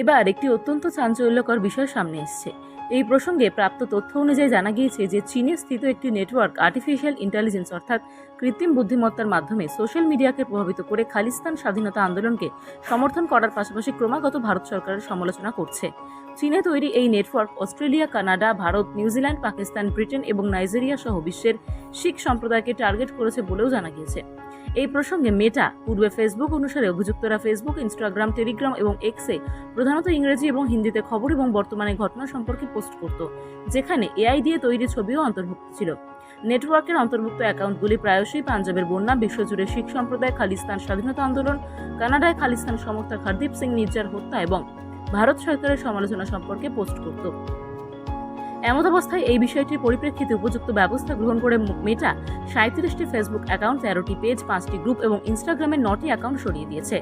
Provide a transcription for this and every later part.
এবার একটি অত্যন্ত চাঞ্চল্যকর বিষয় সামনে এসছে। এই প্রসঙ্গে প্রাপ্ত তথ্য অনুযায়ী জানা গিয়েছে যে চীনে স্থিত একটি নেটওয়ার্ক আর্টিফিশিয়াল ইন্টেলিজেন্স অর্থাৎ কৃত্রিম বুদ্ধিমত্তার মাধ্যমে সোশ্যাল মিডিয়াকে প্রভাবিত করে খালিস্তান স্বাধীনতা আন্দোলনকে সমর্থন করার পাশাপাশি ক্রমাগত ভারত সরকারের সমালোচনা করছে। চীনে তৈরি এই network Australia, Canada, Bharat New Zealand Pakistan, Britain এবং নাইজেরিয়া সহ বিশ্বের শিখ সম্প্রদায়কে টার্গেট করেছে বলেও জানা গিয়েছে। এই প্রসঙ্গে মেটা, পূর্বে ফেসবুক অনুসারে অভিযুক্তরা ফেসবুক ইনস্টাগ্রাম টেলিগ্রাম এবং এক্সে প্রধানত ইংরেজি এবং হিন্দিতে খবর এবং বর্তমানে ঘটনা সম্পর্কে পোস্ট করত, যেখানে এআই দিয়ে তৈরি ছবিও অন্তর্ভুক্ত ছিল। নেটওয়ার্কের অন্তর্ভুক্ত অ্যাকাউন্টগুলি প্রায়শই পাঞ্জাবের বন্যা, বিশ্বজুড়ে শিখ সম্প্রদায়, খালিস্তান স্বাধীনতা আন্দোলন, কানাডায় খালিস্তান সমর্থক হরদীপ সিং নির্জার হত্যা এবং ভারত সরকারের সমালোচনা সম্পর্কে পোস্ট করত। এমত অবস্থায় এই বিষয়টির পরিপ্রেক্ষিতে উপযুক্ত ব্যবস্থা গ্রহণ করে মেটা সাঁত্রিশটি ফেসবুক অ্যাকাউন্ট, তেরোটি পেজ, পাঁচটি গ্রুপ এবং ইনস্টাগ্রামের নটি অ্যাকাউন্ট সরিয়ে দিয়েছে।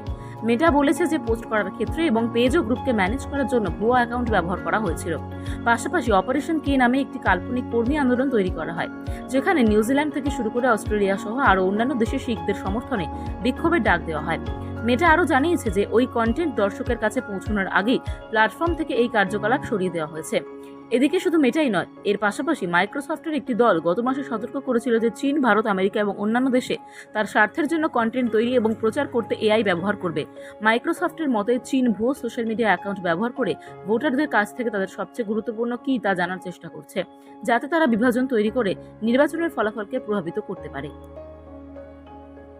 মেটা বলেছে যে পোস্ট করার ক্ষেত্রে এবং পেজ ও গ্রুপকে ম্যানেজ করার জন্য ভুয়া অ্যাকাউন্ট ব্যবহার করা হয়েছিল। পাশাপাশি অপারেশন কে নামে একটি কাল্পনিক কর্মী আন্দোলন তৈরি করা হয়, যেখানে নিউজিল্যান্ড থেকে শুরু করে অস্ট্রেলিয়া সহ আরও অন্যান্য দেশের শিখদের সমর্থনে বিক্ষোভের ডাক দেওয়া হয়। মেটা আরও জানিয়েছে যে ওই কন্টেন্ট দর্শকের কাছে পৌঁছানোর আগেই প্ল্যাটফর্ম থেকে এই কার্যকলাপ সরিয়ে দেওয়া হয়েছে। এদিকে শুধু মেটাই নয়, এর পাশাপাশি মাইক্রোসফটের একটি দল গত মাসে সতর্ক করেছিল যে চীন, ভারত, আমেরিকা এবং অন্যান্য দেশে তার স্বার্থের জন্য কন্টেন্ট তৈরি এবং প্রচার করতে এআই ব্যবহার করবে। মাইক্রোসফটের মতে চীন ভুয়ো সোশ্যাল মিডিয়া অ্যাকাউন্ট ব্যবহার করে ভোটারদের কাছ থেকে তাদের সবচেয়ে গুরুত্বপূর্ণ কী তা জানার চেষ্টা করছে, যাতে তারা বিভাজন তৈরি করে নির্বাচনের ফলাফলকে প্রভাবিত করতে পারে।